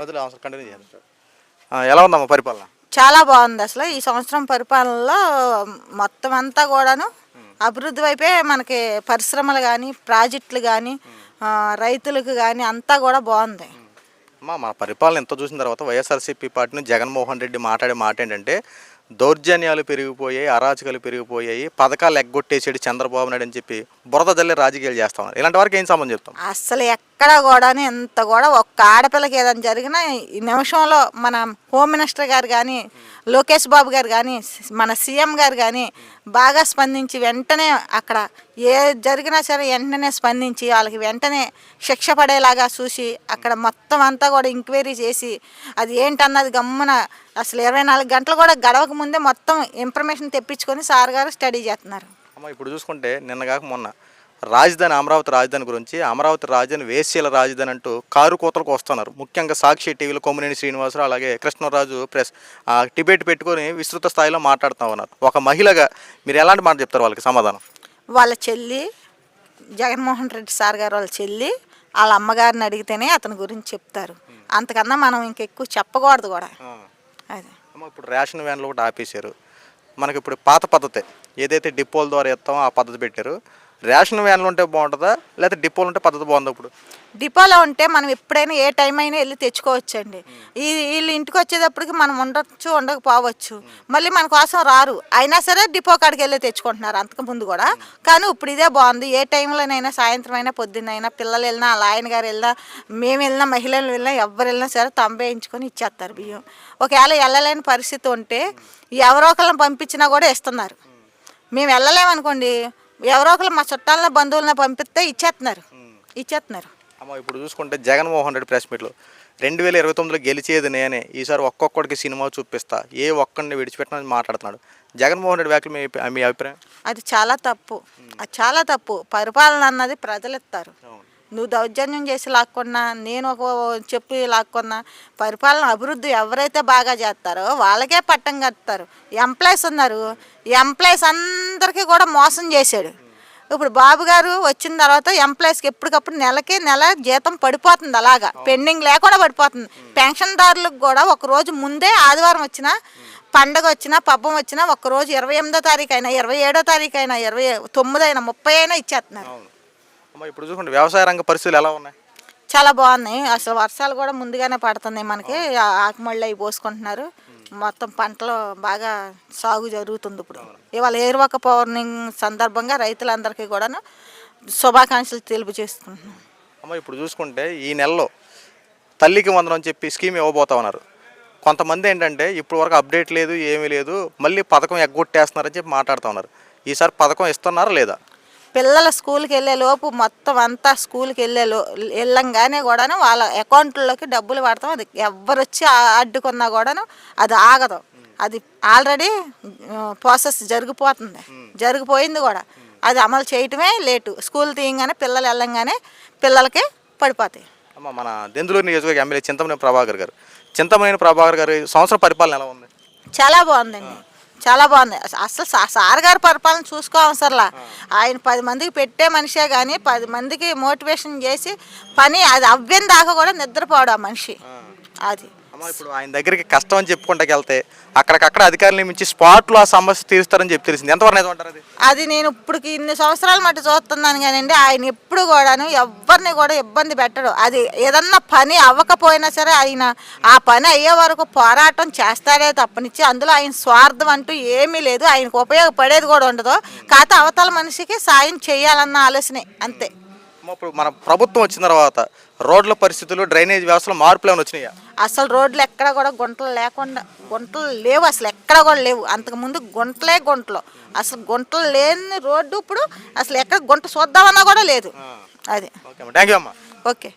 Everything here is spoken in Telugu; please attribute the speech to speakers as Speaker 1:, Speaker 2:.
Speaker 1: వదిలే అవసరం కంటిన్యూ చేయండి. ఆ, ఎలా ఉందమ్మా పరిపాలన?
Speaker 2: చాలా బాగుంది అసలు. ఈ సంవత్సరం పరిపాలనలో మొత్తం అంతా కూడాను అభివృద్ధి వైపే మనకి పరిశ్రమలు కానీ ప్రాజెక్టులు కానీ రైతులకు కానీ అంతా కూడా బాగుంది.
Speaker 1: అమ్మా మన పరిపాలన ఎంత చూసిన తర్వాత వైఎస్ఆర్సీపీ పార్టీని జగన్మోహన్ రెడ్డి మాట్లాడే మాట ఏంటంటే దౌర్జన్యాలు పెరిగిపోయాయి అరాచకాలు పెరిగిపోయాయి పథకాలు ఎగ్గొట్టేసాడు చంద్రబాబు నాయుడు అని చెప్పి బురద జల్లి రాజకీయాలు చేస్తా ఉన్నారు. ఇలాంటి వారికి ఏం సంబంధం చెప్తాం?
Speaker 2: అసలు ఎక్కడ కూడా ఎంత కూడా ఒక్క ఆడపిల్లకి ఏదైనా జరిగినా ఈ నిమిషంలో మన హోమ్ మినిస్టర్ గారు కానీ లోకేష్ బాబు గారు కానీ మన సీఎం గారు కానీ బాగా స్పందించి వెంటనే అక్కడ ఏ జరిగినా సరే వెంటనే స్పందించి వాళ్ళకి వెంటనే శిక్ష పడేలాగా చూసి అక్కడ మొత్తం అంతా కూడా ఎంక్వైరీ చేసి అది ఏంటన్నది గమ్మున అసలు ఇరవై నాలుగు గంటలు కూడా గడవక ముందే మొత్తం ఇన్ఫర్మేషన్ తెప్పించుకొని సార్ గారు స్టడీ చేస్తున్నారు.
Speaker 1: అమ్మ ఇప్పుడు చూసుకుంటే నిన్న కాక మొన్న రాజధాని అమరావతి రాజధాని గురించి అమరావతి రాజధాని వేశ్యల రాజధాని అంటూ కారు కోతలకు వస్తున్నారు. ముఖ్యంగా సాక్షి టీవీలో కొమ్మినేని శ్రీనివాసరావు అలాగే కృష్ణరాజు ప్రెస్ ఆ, డిబేట్ పెట్టుకొని విస్తృత స్థాయిలో మాట్లాడుతూ ఉన్నారు. ఒక మహిళగా మీరు ఎలాంటి మాట చెప్తారు వాళ్ళకి సమాధానం?
Speaker 2: వాళ్ళ చెల్లి జగన్మోహన్ రెడ్డి సార్ గారు వాళ్ళ చెల్లి వాళ్ళ అమ్మగారిని అడిగితేనే అతని గురించి చెప్తారు. అంతకన్నా మనం ఇంకెక్కువ చెప్పకూడదు కూడా. అది.
Speaker 1: ఇప్పుడు రేషన్ వ్యాన్లు ఒకటి ఆపేశారు. మనకి ఇప్పుడు పాత పద్ధతే. ఏదైతే డిపోల ద్వారా ఇస్తామో ఆ పద్ధతి పెట్టారు. రేషన్ వ్యాన్లు ఉంటే బాగుంటుందా? లేకపోతే డిపోలు ఉంటే పద్ధతి బాగుంది ఇప్పుడు?
Speaker 2: డిపోలో ఉంటే మనం ఎప్పుడైనా ఏ టైం అయినా వెళ్ళి తెచ్చుకోవచ్చండి. ఈ వీళ్ళు ఇంటికి వచ్చేటప్పటికి మనం ఉండొచ్చు ఉండకపోవచ్చు. మళ్ళీ మన కోసం రారు. అయినా సరే డిపో కాడికి వెళ్ళి తెచ్చుకుంటున్నారు అంతకు ముందు కూడా. కానీ ఇప్పుడు ఇదే బాగుంది. ఏ టైంలోనైనా సాయంత్రం అయినా పొద్దున్నైనా పిల్లలు వెళ్ళినా వాళ్ళ ఆయన గారు వెళ్ళినా మేము వెళ్ళినా మహిళలు వెళ్ళినా ఎవరు వెళ్ళినా సరే తంబేయించుకొని ఇచ్చేస్తారు బియ్యం. ఒకవేళ వెళ్ళలేని పరిస్థితి ఉంటే ఎవరో ఒకళ్ళని పంపించినా కూడా ఇస్తున్నారు. మేము వెళ్ళలేమనుకోండి. ఎవరో ఒకరు మా చుట్టాలను బంధువులను పంపిస్తే ఇచ్చేస్తున్నారు ఇచ్చేస్తున్నారు
Speaker 1: అమ్మ ఇప్పుడు చూసుకుంటే జగన్మోహన్ రెడ్డి ప్రెస్ మీట్లో రెండు వేల ఇరవై తొమ్మిదిలో గెలిచేది నేనే ఈసారి ఒక్కొక్కడికి సినిమా చూపిస్తా ఏ ఒక్కడిని విడిచిపెట్టనని మాట్లాడుతున్నాడు. జగన్మోహన్ రెడ్డి వ్యాఖ్యలు మీ మీ అభిప్రాయం?
Speaker 2: అది చాలా తప్పు. అది చాలా తప్పు. పరిపాలన అన్నది ప్రజలు ఇస్తారు నువ్వు దౌర్జన్యం చేసి లాక్కున్నా నేను ఒక చెప్పి లాక్కున్నా పరిపాలన అభివృద్ధి ఎవరైతే బాగా చేస్తారో వాళ్ళకే పట్టం కడతారు. ఎంప్లాయీస్ ఉన్నారు. ఎంప్లాయీస్ అందరికీ కూడా మోసం చేశాడు. ఇప్పుడు బాబు గారు వచ్చిన తర్వాత ఎంప్లాయీస్కి ఎప్పటికప్పుడు నెలకి నెల జీతం పడిపోతుంది అలాగా. పెండింగ్ లేకుండా పడిపోతుంది. పెన్షన్దారులకు కూడా ఒక రోజు ముందే ఆదివారం వచ్చిన పండగ వచ్చినా పబ్బం వచ్చినా ఒక రోజు ఇరవై ఎనిమిదో తారీఖు అయినా ఇరవై ఏడో తారీఖు అయినా ఇరవై తొమ్మిది అయినా ముప్పై అయినా ఇచ్చేస్తున్నారు.
Speaker 1: అమ్మ ఇప్పుడు చూసుకుంటే వ్యవసాయ రంగ పరిస్థితులు ఎలా ఉన్నాయి?
Speaker 2: చాలా బాగున్నాయి. అసలు వర్షాలు కూడా ముందుగానే పడుతున్నాయి మనకి. ఆకుమళ్ళు అవి పోసుకుంటున్నారు. మొత్తం పంటలు బాగా సాగు జరుగుతుంది ఇప్పుడు. ఇవాళ ఏరువాక పౌర్ణమి సందర్భంగా రైతులందరికీ కూడాను శుభాకాంక్షలు తెలుపు చేసుకుంటున్నాం
Speaker 1: అమ్మ ఇప్పుడు చూసుకుంటే ఈ నెలలో తల్లికి వందనం అని చెప్పి స్కీమ్ ఇవ్వబోతా ఉన్నారు. కొంతమంది ఏంటంటే ఇప్పుడు వరకు అప్డేట్ లేదు ఏమీ లేదు మళ్ళీ పథకం ఎగ్గొట్టేస్తున్నారని చెప్పి మాట్లాడుతూ ఉన్నారు. ఈసారి పథకం ఇస్తున్నారా లేదా?
Speaker 2: పిల్లల స్కూల్కి వెళ్ళే లోపు మొత్తం అంతా స్కూల్కి వెళ్ళే లో వెళ్ళంగానే కూడాను వాళ్ళ అకౌంట్లోకి డబ్బులు పడతాం అది ఎవరు వచ్చి అడ్డుకున్నా కూడాను అది ఆగదు. అది ఆల్రెడీ ప్రాసెస్ జరిగిపోతుంది. జరిగిపోయింది కూడా. అది అమలు చేయటమే లేటు. స్కూల్ తీయంగానే పిల్లలు వెళ్ళంగానే పిల్లలకి పడిపోతాయి.
Speaker 1: అమ్మ మన దెందులూరు నియోజకవర్గ ఎమ్మెల్యే చింతమనేని ప్రభాకర్ గారు. చింతమనేని ప్రభాకర్ గారు సంవత్సరం పరిపాలన ఎలా ఉంది?
Speaker 2: చాలా బాగుందండి. చాలా బాగుంది. అస- అసలు సార్ గారి పరిపాలన చూసుకో అవసరంలా ఆయన పది మందికి పెట్టే మనిషే కానీ పది మందికి మోటివేషన్ చేసి పని అది అవ్వని దాకా కూడా నిద్రపోవడం ఆ మనిషి. అది.
Speaker 1: అమ్మ ఇప్పుడు ఆయన దగ్గరికి కష్టం అని చెప్పుకుంటాకి వెళ్తే అక్కడికక్కడ అధికారులు మించి స్పాట్లో ఆ సమస్య తీరుస్తారని చెప్పి తెలిసింది. ఎంతవరకు నిజం అంటారు అది?
Speaker 2: అది నేను ఇప్పటికి ఇన్ని సంవత్సరాల మట్టి చూస్తున్నాను కానండి ఆయన ఎప్పుడు కూడాను ఎవరిని కూడా ఇబ్బంది పెట్టడు. అది ఏదన్నా పని అవ్వకపోయినా సరే ఆయన ఆ పని అయ్యే వరకు పోరాటం చేస్తాడే తప్పనిచ్చి అందులో ఆయన స్వార్థం అంటూ ఏమీ లేదు. ఆయనకు ఉపయోగపడేది కూడా ఉండదు. కాకపోతే అవతల మనిషికి సాయం చేయాలన్న ఆలోచనే అంతే.
Speaker 1: ఇప్పుడు మన ప్రభుత్వం వచ్చిన తర్వాత రోడ్ల పరిస్థితులు డ్రైనేజ్ వ్యవస్థలో మార్పులు ఏమైనా వచ్చినాయా?
Speaker 2: అసలు రోడ్లు ఎక్కడ కూడా గుంటలు లేకుండా గుంటలు లేవు అసలు ఎక్కడ కూడా లేవు. అంతకుముందు గుంటలే గుంటలు. అసలు గుంటలు లేని రోడ్డు ఇప్పుడు అసలు ఎక్కడ గుంట చూద్దామన్నా కూడా లేదు. అది.
Speaker 1: ఓకే అమ్మ. థ్యాంక్ యూ అమ్మ.
Speaker 2: ఓకే.